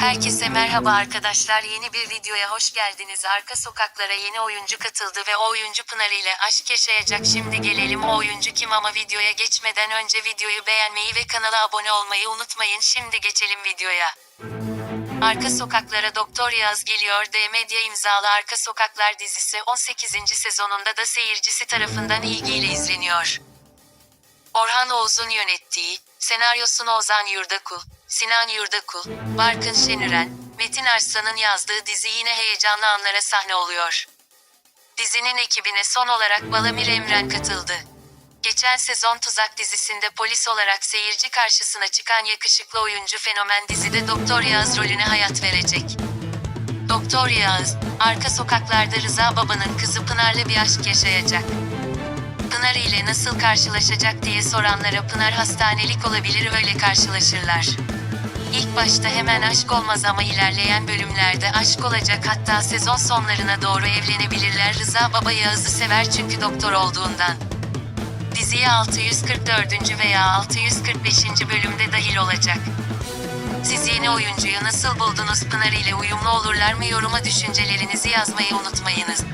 Herkese merhaba arkadaşlar yeni bir videoya hoş geldiniz. Arka sokaklara yeni oyuncu katıldı ve o oyuncu Pınar ile aşk yaşayacak. Şimdi gelelim o oyuncu kim ama videoya geçmeden önce videoyu beğenmeyi ve kanala abone olmayı unutmayın. Şimdi geçelim videoya. Arka Sokaklara Doktor Yaz geliyor. D Medya imzalı Arka Sokaklar dizisi 18. sezonunda da seyircisi tarafından ilgiyle izleniyor. Orhan Oğuz'un yönettiği, senaryosunu Ozan Yurdakul, Sinan Yurdakul, Barkın Şenüren, Metin Arslan'ın yazdığı dizi yine heyecanlı anlara sahne oluyor. Dizinin ekibine son olarak Balamir Emren katıldı. Geçen sezon Tuzak dizisinde polis olarak seyirci karşısına çıkan yakışıklı oyuncu fenomen dizide Doktor Yağız rolüne hayat verecek. Doktor Yağız, arka sokaklarda Rıza Baba'nın kızı Pınar'la bir aşk yaşayacak. Pınar ile nasıl karşılaşacak diye soranlara Pınar hastanelik olabilir öyle karşılaşırlar. İlk başta hemen aşk olmaz ama ilerleyen bölümlerde aşk olacak hatta sezon sonlarına doğru evlenebilirler. Rıza Baba Yağız'ı sever çünkü doktor olduğundan. Diziye 644. veya 645. bölümde dahil olacak. Siz yeni oyuncuyu nasıl buldunuz? Pınar ile uyumlu olurlar mı? Yoruma düşüncelerinizi yazmayı unutmayınız.